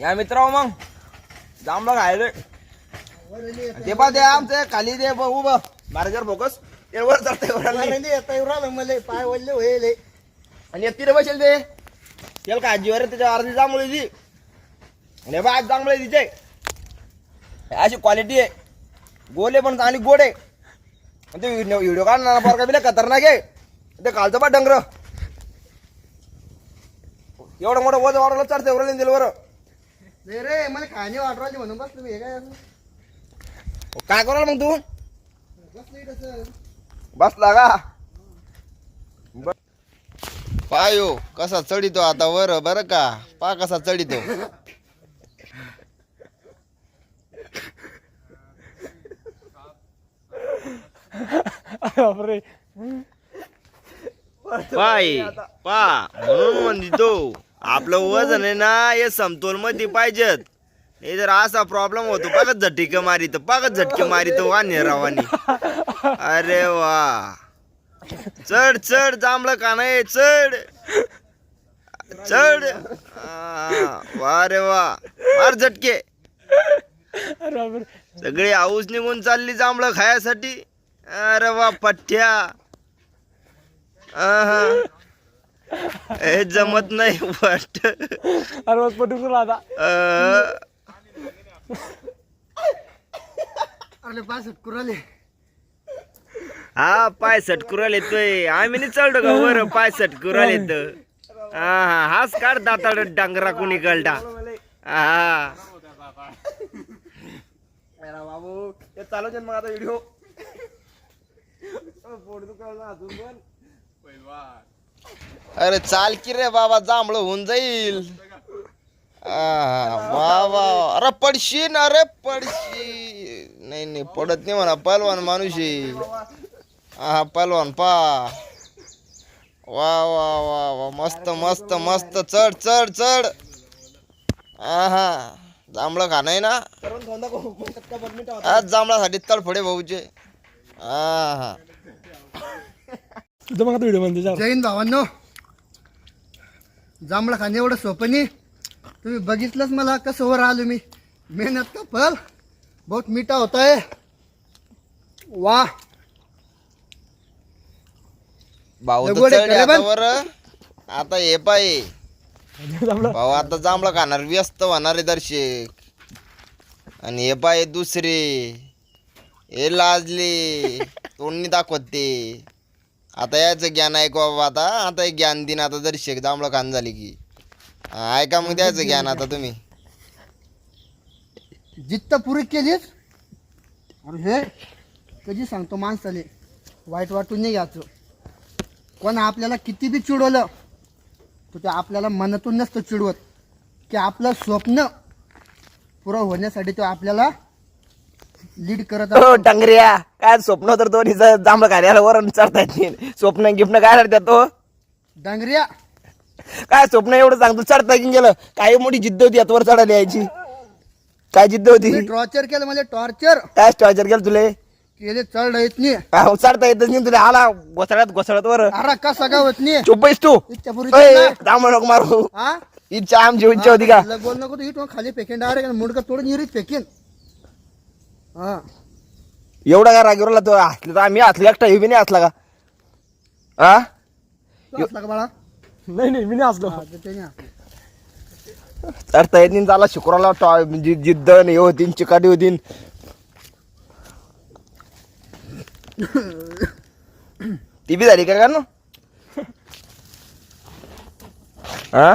या मित्रा मग. जांभळं खायले ते पा ते आमचं खाली ते ब- उभं. मार्गावर फोकस. ते वर चढते मला. पाय वळले होईल. आणि एक तिथे बसेल ते. त्याला काय जीवर त्याच्या अर्धी जांभळी ती आणि बा आज जांभळे तिचे. अशी क्वालिटी आहे. गोले पण चांगली गोड आहे. आणि ते व्हिडिओ व्हिडिओ काढणार पोरका बिला खतरनाक आहे. ते कालचं बा डंगर. एवढं मोठं वज वाढवलं चढते वर दिलं बरं. रे रे मला खाणे वाटवायचे म्हणून बस तुम्ही हे काय असं? काय कराल मग तू बसले कसं बसला का पायो कसा चढितो आता वर बर का पा कसा चढितो बापरे पाय पा म्हणून म्हणतो आपलं वजन आहे ना हे समतोलमध्ये पाहिजेत. हे जर असा प्रॉब्लेम होतो पगत झटके मारित पाकच झटके मारित वाणी रावानी. अरे वा. चढ चढ जांभळं का नाही चढ. चढ. वा रे वा. मार झटके. सगळी आऊस निघून चालली जांभळं खायासाठी. अरे वा पठ्ठ्या. हे जमत नाही वाट. अरे बस पटून गेला आता. अरे पाय सुटकुर आले हा पाय सटकुराल येतोय आम्ही नाही चढलो का? वर पाय सटकुराल येत हा हा हाच काढ दाताड डांगरा कोणी कळटा हा बाबू ते चालू मग आता व्हिडिओ अरे चाल की रे बाबा जांभळ होऊन जाईल. बाबा वा वा अरे पडशीन अरे पडशी नाही नाही पडत नाही म्हणा पलवान माणूस हा पलवान पा. वा वा वा वा. मस्त मस्त मस्त. चढ चढ चढ. हा. जांभळं खा नाही ना? आज जांभळासाठी तडफडे भाऊचे. हा. तुझं मग आता व्हिडिओमध्ये जय हिंद भावांनो जांभळं खाणे एवढं सोपं नाही. तुम्ही बघितलंच मला कसं वर आलो मी. मेहनत का फल बहुत मीठा होता है. वाह भाऊ तर आता करेबन. वर. आता हे पाय. जमलं भाऊ आता जांभळं खाणार व्यस्त होणार आहे दर्शक. आणि हे पाय दुसरे. हे लाजले. तोंडनी दाखवत. ते आता याचं ज्ञान ऐकू बाबा आता? आता हे ज्ञान दिन आता दर्शक जांभळं खान झाली की. हा, ऐका मग द्यायचं ज्ञान आता तुम्ही. जित्त पुरी केलीच अरे हे कधी सांगतो माणसाले वाईट वाटून नाही घ्यायचं. कोण आपल्याला किती बी चिडवलं तर ते आपल्याला मनातून नसतं चिडवत. की आपलं स्वप्न पुरं होण्यासाठी तो आपल्याला लीड करत असतो. हो टांगऱ्या. काय स्वप्न तर दोन्ही जांभळं खाण्याला वर चढता येत नाही. स्वप्न गिफ्ट काय करतात तो? डांगरिया काय स्वप्न एवढं सांगतो? चढता की गेलं. काही मोठी जिद्द होती आता वर चढायला यायची. काय जिद्द होती? टॉर्चर केलं मला टॉर्चर काय स्टॉचर केलं तुले? केले चढ येत नाही. हा, चढता येतच नाही तुला. आला घोसळ्यात घोसळत वर. अरे का सगळं होत नाही? चुप आहेस तू. इच्छा पुरी नको मारू. हा? इच्छा आमची इच्छा होती का? बोल नको तू इथून खाली फेकेन डायरेक्ट मुडका तोडून इरीत फेकेन. हा. एवढा का रागीवरला तो? हसला तर आम्ही हसला एकटा बी नाही हसला का? हा तू असला का बाळा? नाही नाही मी नाही असलो. हा, त्याने नाही झाला शुक्राला टॉ- म्हणजे जिद्द आणि हे होती चिकाटी होती ती बी झाली का का नो? हा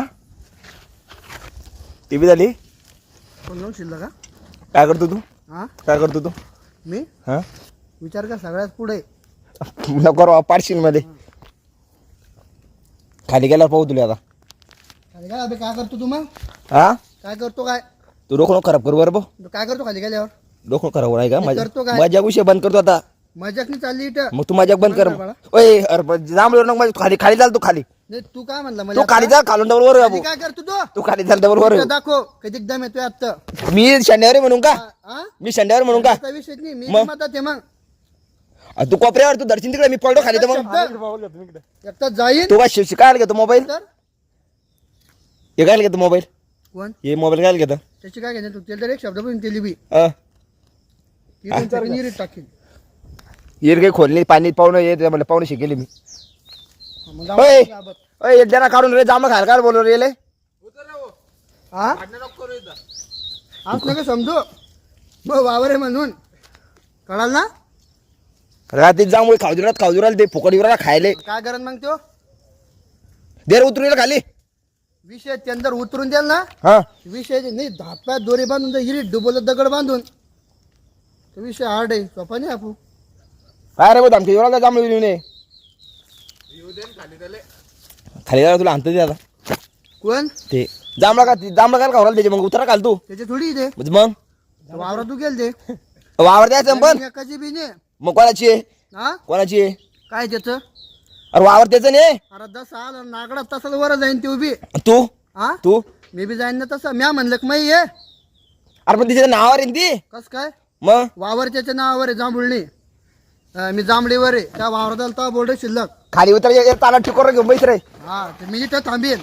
ती बी झाली? कोण जाऊन शिल्लक का? काय करतो तू? हा काय करतो तू? मी? हा? विचार कर सगळ्यात पुढे. नको रावमध्ये. खाली गेल्यावर पाहू तुला आता. खाली काय अबे काय करतो तू मग? हा? काय करतो काय? तू डोकं नको खराब करू बरं भाऊ तू काय करतो खाली गेल्यावर? डोकं खराब नाही का? मी मजा करतो काय? मजाक विषय बंद करतो आता. मजाक नाही चालली इथं. मग तू मजाक बंद कर बाळा. ओय अरे जांभळीवर नको माझ्या खाली खाली चाल तू खाली. नाही तू काय म्हणला तू जा खालून डबल वर काय करतो तू? तू खाली चाल डबल वर दाखव कधी एकदम येतोय आत्ता. मी शंड्यावर म्हणून का? हा मी शंड्यावर म्हणून का? त्याचा विषय नाही मी मग? मग. आ, तू कोपऱ्यावर तू दर्शन तिकडे मी पडलो खाली तर मग. एकटा जाईन? तू काय शिव काय घेतो मोबाईल? तर? हे काय घेतो मोबाईल? कोण? हे मोबाईल काय घेतं? त्याची काय घेणार तू? त्याला तर एक शब्द पण केली बी. अ ती पण येर काही खोलली पाणी पाहुणं येत म्हणलं पाहुणे शिकेली मी. होय. एक काढून रे जांभळं खायला काय बोलू रे हा? आज नका समजू. मग वावर आहे म्हणून. कळाल ना? रात्री जांभूळ खाऊ दिरात खाऊ दिराला ते फुकट विराला खायले काय करत मग तो? देर उतरून खाली. विषय त्यांतर उतरून द्याल ना? हा. विषय नाही धाप्यात दोरी बांधून तर हिरी डुबोल दगड बांधून. तो विषय हार्ड आहे सोपा नाही आपू. काय रे बोल आमच्या विराला जांभूळ येऊन ये. खाली जायला तुला आणतो ते आता. कोण? ते. जांभळा का जांभळा काय खाऊ त्याचे मग उतरा घाल तू. त्याची थोडी इथे. म्हणजे मग? वावरात तू गेल ते वावर द्यायचं पण? एकाची बी नाही. मग कोणाची आहे? हा? कोणाची आहे? काय त्याचं? अरे वावर त्याचं नाही. अरे दस आला नागडा तसं वर जाईन ते उभी तू? हा? तू? मी बी जाईन ना तसं. म्या म्हणलं की माही ये. अरे पण तिच्या नावावर आहे ना ती. कस काय? मग? वावर त्याच्या नावावर आहे जांभुळणी. अं, मी जांभळीवर आहे. त्या वावरात आला बोर्ड शिल्लक. खाली उतर ताला ठिकोर घेऊन बैस रे. हा मी इथं थांबेन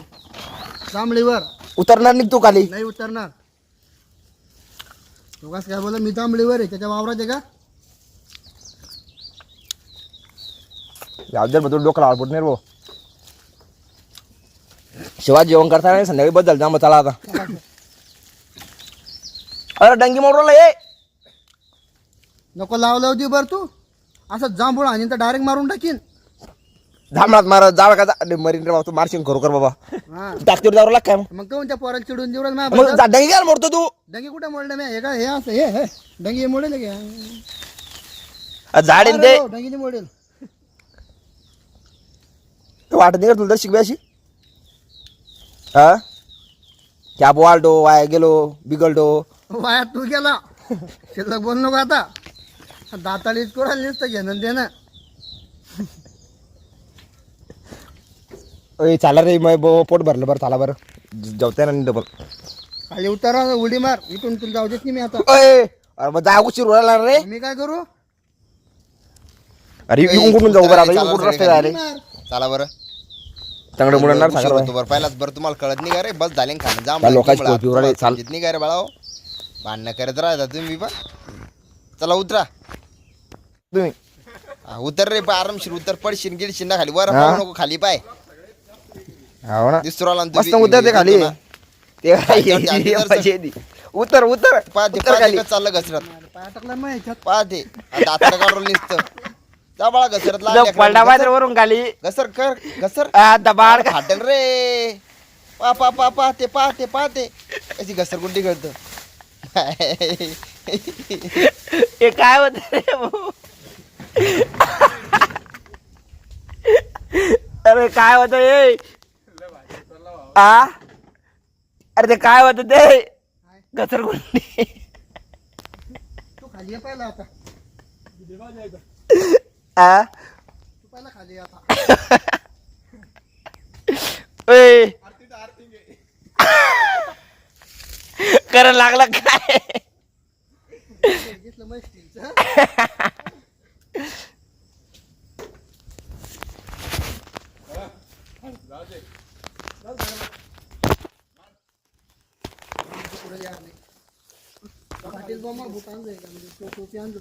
जांभळीवर. उतरणार नाही तू खाली. नाही उतरणार. तुगास काय बोला मी जांभळीवर आहे. त्याच्या वावरात आहे का? यावजर मग डोकं लावलं नाही रे भाऊ. शिवाय जेवण करताना संध्याकाळी बदल जा मग चला आता. अरे डंगी मोडला ये. नको लाव लाव दे बर तू. असं जांभूळ आणि तर डायरेक्ट मारून टाकीन. धामणात मार जावं का जा- मरीन रे बाबा तू मारशील खरोखर बाबा. हा. टाकतीवर जावं लाग काय मग? मग कोण त्या पोराला चिडून देऊन मग माझ्या जा- डंगी काय मोडतो तू. डंगी कुठे मोडलं? मी हे का हे असं हे हे. डंगी मोडेल की. अ, झाड आहे ना ते डंगी मोडेल. वाटत नाही का तुला शिकवी अशी हा? क्या बोलतो वाया गेलो बिघडतो वाया तू गेला. शिल्लक बोल नको आता. दाताळीच कोणाला नुसतं घेणं देणं? चाला रे मग बो- पोट भरलं बरं चाला बरं. जेवते ना डबल खाली उतारा उडी मार. इथून तुला जाऊ देत नाही मी आता. अरे मग जा उशीर उडाला रे. मी काय करू? अरे इकडून कुठून जाऊ बरं? आता इकडून कुठून रस्ते जायला. चला बरं. चांगलं मुलांना सांगा बरं पहिलाच बरं तुम्हाला कळत नाही का रे? बस झाले ना खाणं जा लोकांची चाल. नाही का रे बाळा भांडणं करत राहता तुम्ही पण. चला उतरा. तुम्ही. हा, उतर रे आरामशीर उतर. पडशील गिडशील ना खाली. वर हा? पाहू नको खाली पाय. हो ना. मस्त खाली. ना. ते खाली. मजा येते. उतर उतर पाहते उतर खाली. चाललं घसरत. पाहते दातडं काढून निसतं. जा बाळा घसरत पलटा घसर- पाहिजे वरून खाली. घसर कर घसर. आ, दबाड रे. पा पा पा पाहते पाहते पाहते. कशी घसरगुंडी करत. हे काय होत रे भाऊ? अरे काय होत हे? आ? अरे ते काय होत ते? घसरगुंडी. तू खाली ये पहिला आता. आ? तू पहिला खाली ये आता. ओय करायला लागला काय? घेतलं मग स्टीलचं पुढे जाणार नाही. भूतान बॉम्बा म्हणजे टोपी आणलो